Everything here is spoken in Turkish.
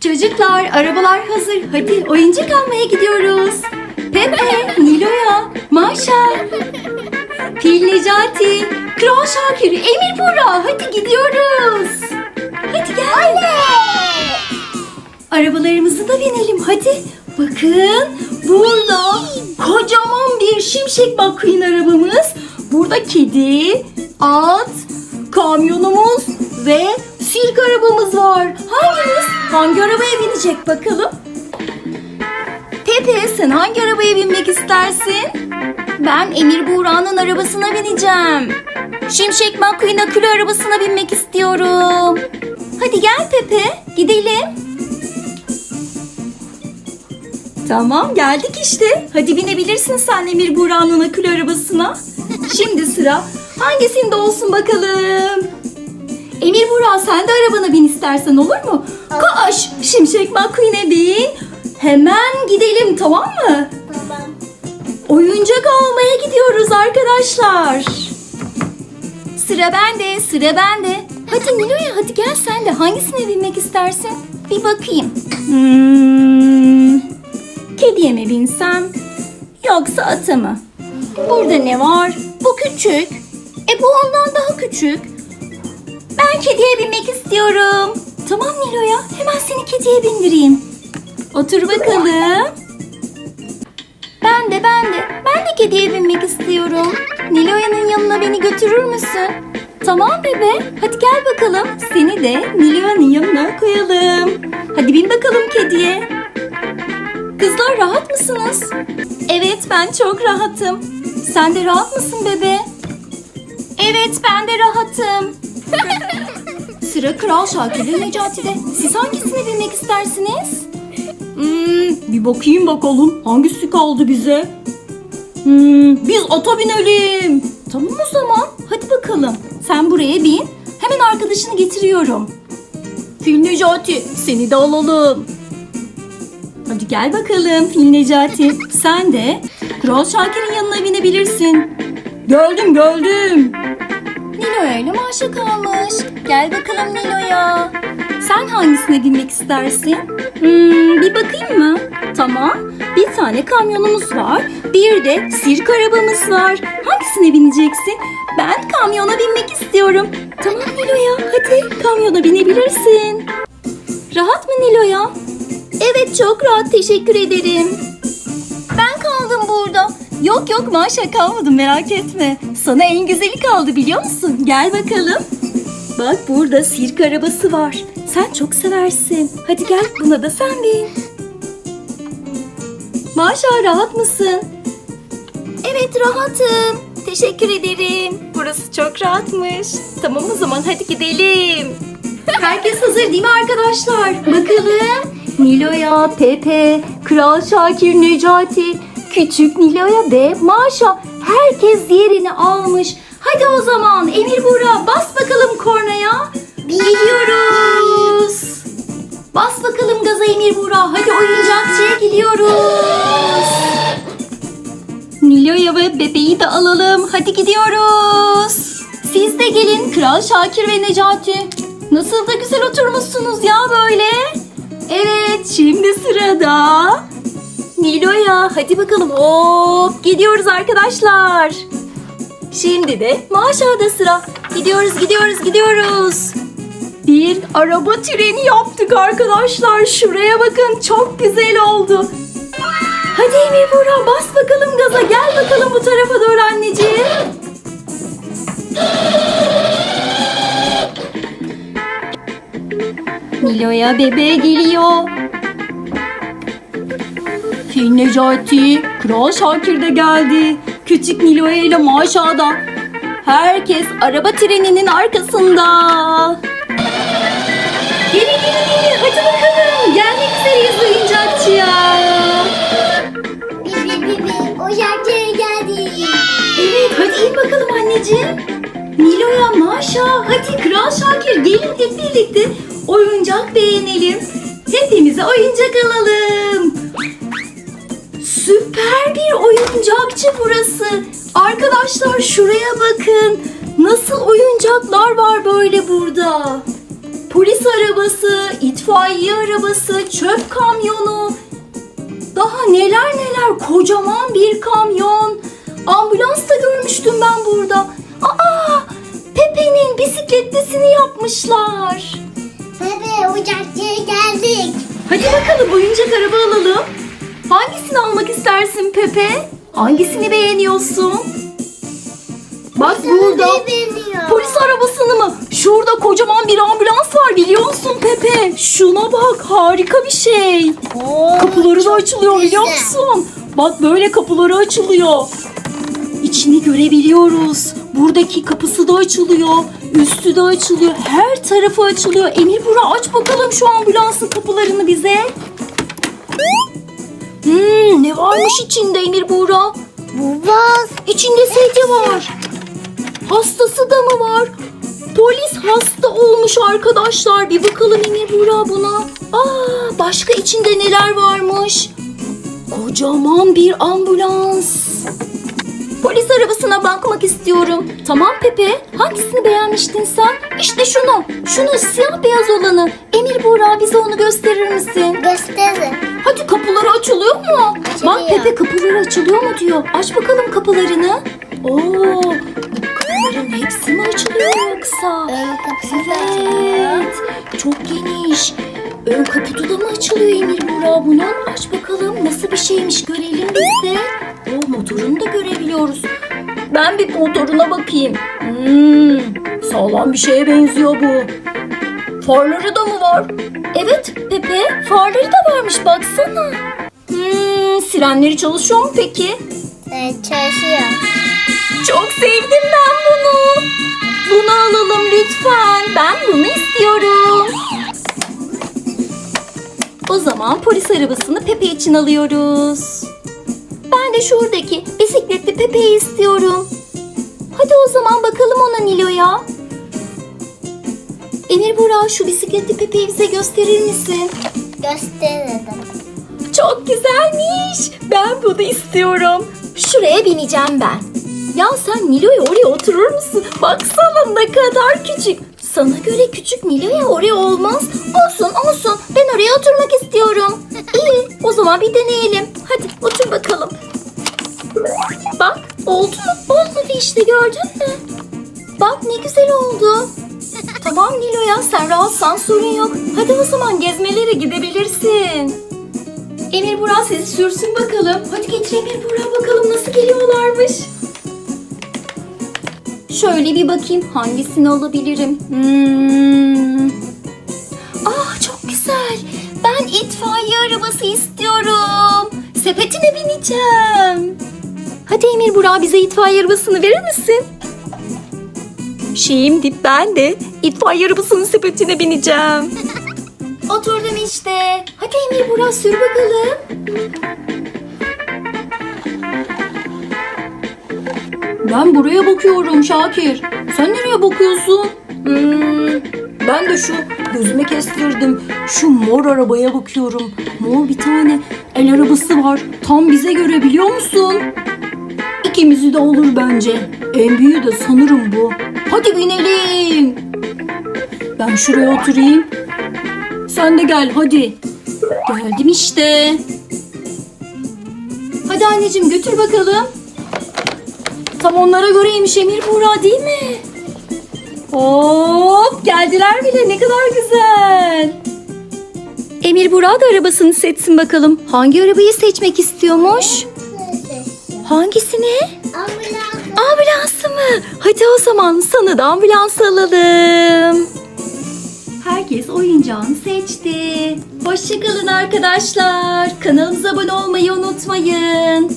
Çocuklar arabalar hazır. Hadi oyuncak almaya gidiyoruz. Pepe, Nilo'ya, Maşa, Fil Necati, Kral Şakir, Emir Buğra. Hadi gidiyoruz. Hadi gel. Arabalarımızı da binelim hadi. Bakın burada kocaman bir şimşek McQueen arabamız. Burada kedi, at, kamyonumuz ve sirk arabamız var. Hangimiz hangi arabaya binecek bakalım? Pepe sen hangi arabaya binmek istersin? Ben Emir Buğra'nın arabasına bineceğim. Şimşek McQueen akülü arabasına binmek istiyorum. Hadi gel Pepe gidelim. Tamam geldik işte. Hadi binebilirsin sen Emir Buğra'nın akülü arabasına. Şimdi sıra hangisinde olsun bakalım. Emir Buğra sen de arabana bin istersen olur mu? Koş Şimşek McQueen'e bin. Hemen gidelim tamam mı? Tamam. Oyuncak almaya gidiyoruz arkadaşlar. Sıra bende, sıra bende. Hadi Nilo'ya hadi gel sen de. Hangisine binmek istersin? Bir bakayım. Hmm, kediye mi binsem? Yoksa ata mı? Burada ne var? Bu küçük. E bu ondan daha küçük. Ben kediye binmek istiyorum. Nilo'ya hemen seni kediye bindireyim. Otur bakalım. Ben de ben de. Ben de kediye binmek istiyorum. Niloya'nın yanına beni götürür müsün? Tamam bebe. Hadi gel bakalım. Seni de Niloya'nın yanına koyalım. Hadi bin bakalım kediye. Kızlar rahat mısınız? Evet ben çok rahatım. Sen de rahat mısın bebe? Evet ben de rahatım. Sıra Kral Şakir ve Necati'de. Siz hangisine binmek istersiniz? Hmm, bir bakayım bakalım hangisi kaldı bize? Hmm, biz ata binelim. Tamam o zaman hadi bakalım. Sen buraya bin. Hemen arkadaşını getiriyorum. Fil Necati seni de alalım. Hadi gel bakalım Fil Necati. Sen de Kral Şakir'in yanına binebilirsin. Geldim geldim. Nilo'ya ile Maşa kalmış. Gel bakalım Nilo'ya. Sen hangisine binmek istersin? Hmm, bir bakayım mı? Tamam. Bir tane kamyonumuz var. Bir de sirk arabamız var. Hangisine bineceksin? Ben kamyona binmek istiyorum. Tamam Nilo'ya hadi kamyona binebilirsin. Rahat mı Nilo'ya? Evet çok rahat teşekkür ederim. Ben kaldım burada. Yok yok Maşa kalmadım merak etme. Sana en güzeli kaldı biliyor musun? Gel bakalım. Bak burada sirk arabası var. Sen çok seversin. Hadi gel buna da sen bin. Maşa rahat mısın? Evet rahatım. Teşekkür ederim. Burası çok rahatmış. Tamam o zaman hadi gidelim. Herkes hazır değil mi arkadaşlar? Bakalım. Nilo'ya, Pepe, Kral Şakir, Necati, Küçük Nilo'ya ve Maşa. Herkes yerini almış. Hadi o zaman Emir Buğra bas bakalım kornaya. Gidiyoruz. Bas bakalım gaza Emir Buğra. Hadi oyuncakçıya gidiyoruz. Nilo'ya ve bebeği de alalım. Hadi gidiyoruz. Siz de gelin Kral Şakir ve Necati. Nasıl da güzel oturmuşsunuz ya böyle. Evet şimdi sırada Nilo'ya. Hadi bakalım hop gidiyoruz arkadaşlar. Şimdi de Maşa'da sıra. Gidiyoruz gidiyoruz gidiyoruz. Bir araba treni yaptık arkadaşlar. Şuraya bakın çok güzel oldu. Hadi Emir bas bakalım gaza. Gel bakalım bu tarafa doğru anneciğim. Nilo'ya bebeğe geliyor. Fil Necati, Kral Şakir de geldi. Küçük Nilo'ya ile Maşa da. Herkes araba treninin arkasında. Gelin gelin gelin hadi bakalım. Gelmek üzereyiz oyuncakçıya. Bi bi bi bi. Ocakçıya geldik. Evet hadi in bakalım anneciğim. Nilo'ya Maşa hadi Kral Şakir gelin hep birlikte oyuncak beğenelim. Hepimize oyuncak alalım. Süper bir oyuncakçı burası. Arkadaşlar şuraya bakın. Nasıl oyuncaklar var böyle burada. polis arabası, itfaiye arabası, çöp kamyonu. Daha neler neler kocaman bir kamyon. Ambulans da görmüştüm ben burada. Aa, Pepe'nin bisikletlisini yapmışlar. Bebe oyuncakçıya geldik. Hadi bakalım oyuncak araba alalım. Hangisini almak istersin Pepe? Hangisini beğeniyorsun? Bak burada. Sana beğeniyor. Polis arabasını mı? Şurada kocaman bir ambulans var biliyor musun Pepe? Şuna bak harika bir şey. Oo, Kapıları da açılıyor biliyor güzel. musun? Bak böyle kapıları açılıyor. İçini görebiliyoruz. Buradaki kapısı da açılıyor. Üstü de açılıyor. Her tarafı açılıyor. Emir Bura aç bakalım şu ambulansın kapılarını bize. Hmm, ne varmış içinde Emir Buğra? Bu baz. İçinde sedye var. Hastası da mı var? Polis hasta olmuş arkadaşlar. Bir bakalım Emir Buğra buna. Aa, başka içinde neler varmış? Kocaman bir ambulans. Polis arabasına bakmak istiyorum. Tamam Pepe. Hangisini beğenmiştin sen? İşte şunu. Şunu siyah beyaz olanı. Emir Buğra bize onu gösterir misin? Gösterin. Hadi kapıları açılıyor mu? Açılıyor. Bak Pepe kapıları açılıyor mu diyor. Aç bakalım kapılarını. Oo, kapıların hepsi mi açılıyor yoksa? Ön kapısı da açılıyor. Evet. Çok geniş. Ön kaputu da mı açılıyor Emir Buğra bunun? Aç bakalım nasıl bir şeymiş görelim biz de. O motorunu da görebiliyoruz. Ben bir motoruna bakayım. Hmm, sağlam bir şeye benziyor bu. Farları da mı var? Evet Pepe farları da varmış baksana. Hmm, sirenleri çalışıyor mu peki? Evet çalışıyor. Çok sevdim ben bunu. Bunu alalım lütfen. Ben bunu istiyorum. O zaman polis arabasını Pepe için alıyoruz. Ben de şuradaki bisikletli Pepe'yi istiyorum. Hadi o zaman bakalım ona Nilo'ya. Emir Burak şu bisikletli Pepe'yi bize gösterir misin? Gösterin. Çok güzelmiş. Ben bunu istiyorum. Şuraya bineceğim ben. Ya sen Nilo'ya oraya oturur musun? Baksana ne kadar küçük. Sana göre küçük Nilo'ya oraya olmaz. Olsun olsun. Ben oraya oturmak istiyorum. İyi o zaman bir deneyelim. Hadi otur bakalım. Bak oldu mu? Olmadı işte gördün mü? Bak ne güzel oldu. Tamam Nilo'ya sen rahatsan sorun yok. Hadi o zaman gezmelere gidebilirsin. Emir Burak sizi sürsün bakalım. Hadi getir Emir Burak bakalım nasıl geliyorlarmış. Şöyle bir bakayım hangisini alabilirim. Hmm. Ah çok güzel. Ben itfaiye arabası istiyorum. Sepetine bineceğim. Hadi Emir Burak bize itfaiye arabasını verir misin? Şimdi ben de itfaiye arabasının sepetine bineceğim. Oturdum işte. Hadi Emir Burak sür bakalım. Ben buraya bakıyorum Şakir. Sen nereye bakıyorsun? Hmm, ben de şu gözüme kestirdim. Şu mor arabaya bakıyorum. Mor bir tane el arabası var. Tam bize göre biliyor musun? İkimizi de olur bence. En büyüğü de sanırım bu. Hadi binelim. Ben şuraya oturayım. Sen de gel hadi. Geldim işte. Hadi anneciğim götür bakalım. Tam onlara göreymiş Emir Buğra değil mi? Hop geldiler bile ne kadar güzel. Emir Buğra da arabasını seçsin bakalım. Hangi arabayı seçmek istiyormuş? Hangisini? Ambulans. Ambulansı mı? Hadi o zaman sana da ambulans alalım. Herkes oyuncağını seçti. Hoşçakalın arkadaşlar. Kanalımıza abone olmayı unutmayın.